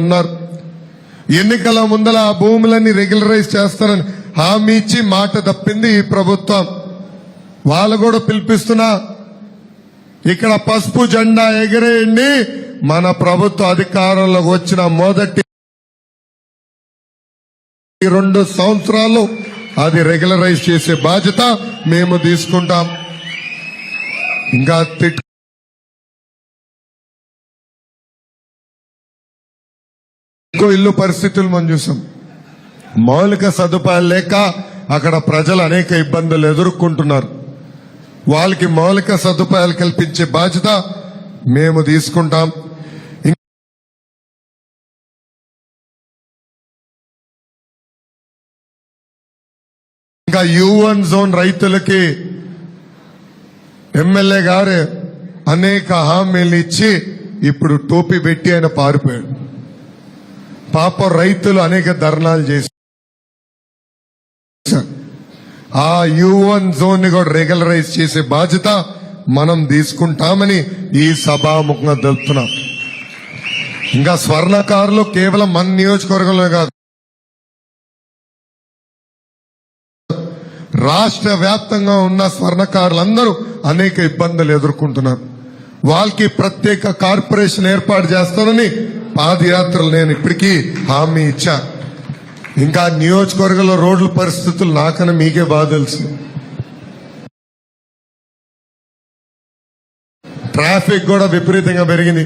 ఉన్నారు ఎన్నికల ముందల ఆ భూములన్నీ రెగ్యులరైజ్ చేస్తారని హామీ ఇచ్చి మాట తప్పింది ఈ ప్రభుత్వం. వాళ్ళు కూడా పిలిపిస్తున్నా ఇక్కడ పసుపు జెండా ఎగిరేయండి మన ప్రభుత్వ అధికారంలోకి వచ్చిన మొదటి రెండు సంవత్సరాలు అది రెగ్యులరైజ్ చేసే బాధ్యత మేము తీసుకుంటాం. ఇంకా తిట్ ఇంకో ఇల్లు పరిస్థితులు మనం చూసాం. మౌలిక సదుపాయాలు లేక అక్కడ ప్రజలు అనేక ఇబ్బందులు ఎదుర్కొంటున్నారు. వాళ్ళకి మౌలిక సదుపాయాలు కల్పించే బాధ్యత మేము తీసుకుంటాం. ఇంకా యువన్ జోన్ రైతులకి ఎమ్మెల్యే గారు అనేక హామీలు ఇచ్చి ఇప్పుడు టోపీ పెట్టి ఆయన పారిపోయాడు. పాప రైతులు అనేక ధర్నాలు చేసి ఆ యువన్ జోన్ని కూడా రెగ్యులరైజ్ చేసే బాధ్యత మనం తీసుకుంటామని ఈ సభాముఖంగా తెలుపుతున్నాం. ఇంకా స్వర్ణకారులు కేవలం మన నియోజకవర్గంలో కాదు రాష్ట్ర వ్యాప్తంగా ఉన్న స్వర్ణకారులందరూ అనేక ఇబ్బందులు ఎదుర్కొంటున్నారు. వాళ్ళకి ప్రత్యేక కార్పొరేషన్ ఏర్పాటు చేస్తారని పాదయాత్రలు నేను ఇప్పటికీ హామీ ఇచ్చా. ఇంకా నియోజకవర్గంలో రోడ్ల పరిస్థితులు నాకన్నా మీకే బాగా తెలుసు. ట్రాఫిక్ కూడా విపరీతంగా పెరిగింది.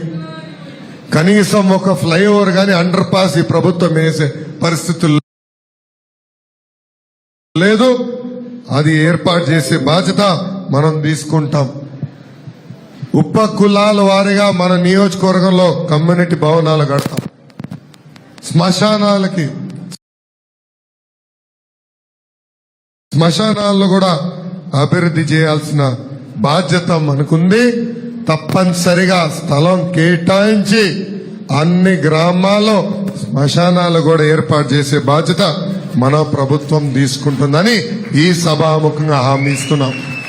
కనీసం ఒక ఫ్లైఓవర్ కానీ అండర్ పాస్ ఈ ప్రభుత్వం వేసే పరిస్థితులు లేదు. అది ఏర్పాటు చేసే బాధ్యత మనం తీసుకుంటాం. ఉప కులాల వారిగా మన నియోజకవర్గంలో కమ్యూనిటీ భవనాలు కడతాం. శ్మశానాలకి శ్మశానాలను కూడా అభివృద్ధి చేయాల్సిన బాధ్యత మనకుంది. తప్పనిసరిగా స్థలం కేటాయించి అన్ని గ్రామాల్లో శ్మశానాలు కూడా ఏర్పాటు చేసే బాధ్యత మన ప్రభుత్వం తీసుకుంటుందని ఈ సభాముఖంగా హామీ ఇస్తున్నాం.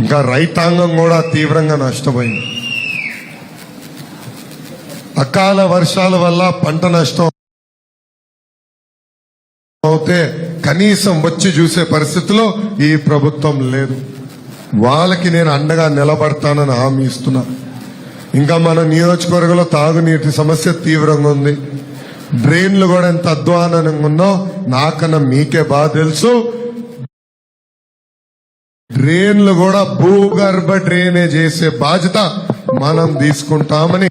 ఇంకా రైతాంగం కూడా తీవ్రంగా నష్టపోయింది. అకాల వర్షాల వల్ల పంట నష్టం అవుతే కనీసం వచ్చి చూసే పరిస్థితిలో ఈ ప్రభుత్వం లేదు. వాళ్ళకి నేను అండగా నిలబడతానని హామీ ఇస్తున్నా. ఇంకా మన నియోజకవర్గంలో తాగునీటి సమస్య తీవ్రంగా ఉంది. డ్రైన్లు కూడా ఎంత అధ్వానంగా ఉందో నాకన్నా మీకే బాగా తెలుసు. డ్రైన్లు కూడా భూగర్భ డ్రైనే చేసే బాధ్యత మనం తీసుకుంటామని